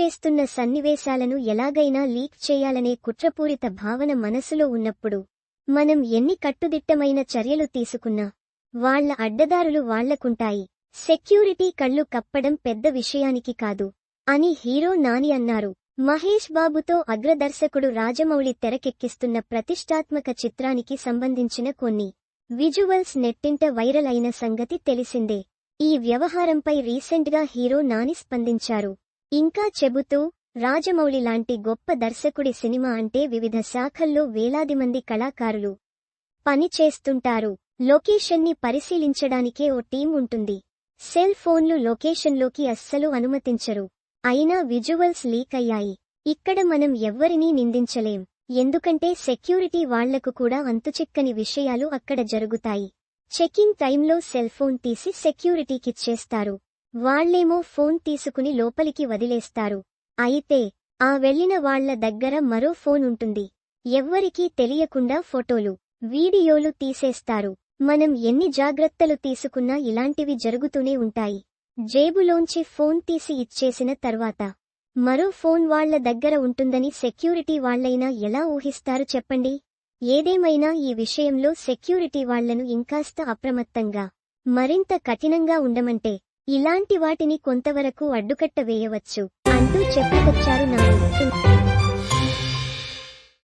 చేస్తున్న సన్నివేశాలను ఎలాగైనా లీక్ చేయాలనే కుట్రపూరిత భావన మనసులో ఉన్నప్పుడు మనం ఎన్ని కట్టుదిట్టమైన చర్యలు తీసుకున్నా వాళ్ళ అడ్డదారులు వాళ్ళకుంటాయి. సెక్యూరిటీ కళ్ళు కప్పడం పెద్ద విషయానికి కాదు అని హీరో నాని అన్నారు. మహేష్ బాబుతో అగ్రదర్శకుడు రాజమౌళి తెరకెక్కిస్తున్న ప్రతిష్టాత్మక చిత్రానికి సంబంధించిన కొన్ని విజువల్స్ నెట్టింట వైరల్ అయిన సంగతి తెలిసిందే. ఈ వ్యవహారంపై రీసెంట్గా హీరో నాని స్పందించారు. ఇంకా చెబుతూ రాజమౌళి లాంటి గొప్ప దర్శకుడి సినిమా అంటే వివిధ శాఖల్లో వేలాది మంది కళాకారులు పని చేస్తుంటారు. లొకేషన్ని పరిశీలించడానికే ఓ టీం ఉంటుంది. సెల్ ఫోన్లు లొకేషన్లోకి అస్సలు అనుమతించరు. అయినా విజువల్స్ లీక్ అయ్యాయి. ఇక్కడ మనం ఎవ్వరినీ నిందించలేం. ఎందుకంటే సెక్యూరిటీ వాళ్ళకు కూడా అంతుచిక్కని విషయాలు అక్కడ జరుగుతాయి. చెకింగ్ టైంలో సెల్ ఫోన్ తీసి సెక్యూరిటీకిచ్చేస్తారు వాళ్ళేమో ఫోన్ తీసుకుని లోపలికి వదిలేస్తారు. అయితే ఆ వెళ్ళిన వాళ్ళ దగ్గర మరో ఫోన్ ఉంటుంది. ఎవ్వరికీ తెలియకుండా ఫోటోలు వీడియోలు తీసేస్తారు. మనం ఎన్ని జాగ్రత్తలు తీసుకున్నా ఇలాంటివి జరుగుతూనే ఉంటాయి. జేబులోంచి ఫోన్ తీసి ఇచ్చేసిన తర్వాత మరో ఫోన్ వాళ్ళ దగ్గర ఉంటుందని సెక్యూరిటీ వాళ్ళైనా ఎలా ఊహిస్తారు చెప్పండి? ఏదేమైనా ఈ విషయంలో సెక్యూరిటీ వాళ్ళను ఇంకాస్త అప్రమత్తంగా మరింత కఠినంగా ఉండమంటే ఇలాంటి వాటిని కొంతవరకు అడ్డుకట్ట వేయవచ్చు అంటూ చెప్పుకొచ్చారు నాని